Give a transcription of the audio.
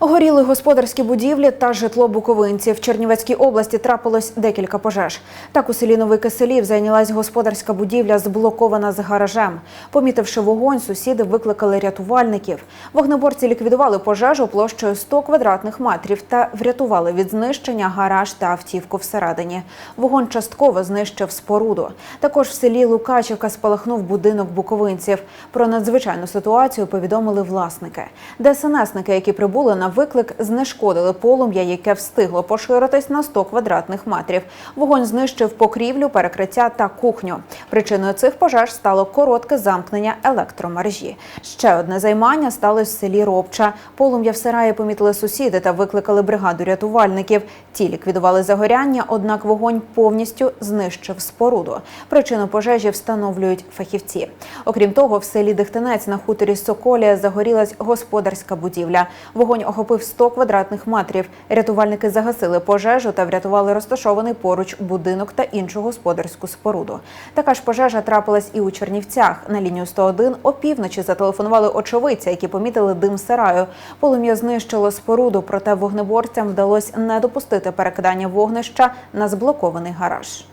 Горіли господарські будівлі та житло буковинців. В Чернівецькій області трапилось декілька пожеж. Так у селі Новий Киселів зайнялась господарська будівля, зблокована з гаражем. Помітивши вогонь, сусіди викликали рятувальників. Вогнеборці ліквідували пожежу площею 100 квадратних метрів та врятували від знищення гараж та автівку всередині. Вогонь частково знищив споруду. Також в селі Лукачівка спалахнув будинок буковинців. Про надзвичайну ситуацію повідомили власники. ДСНСники, які прибули на виклик, знешкодили полум'я, яке встигло поширитись на 100 квадратних метрів. Вогонь знищив покрівлю, перекриття та кухню. Причиною цих пожеж стало коротке замкнення електромережі. Ще одне займання сталося в селі Робча. Полум'я в сараї помітили сусіди та викликали бригаду рятувальників. Ті ліквідували загоряння, однак вогонь повністю знищив споруду. Причину пожежі встановлюють фахівці. Окрім того, в селі Дихтинець на хуторі Соколія загорілась господарська будівля. Вогонь охопив 100 квадратних метрів. Рятувальники загасили пожежу та врятували розташований поруч будинок та іншу господарську споруду. Така ж пожежа трапилась і у Чернівцях. На лінію 101 опівночі зателефонували очевидці, які помітили дим сараю. Полум'я знищило споруду, проте вогнеборцям вдалося не допустити перекидання вогнища на зблокований гараж.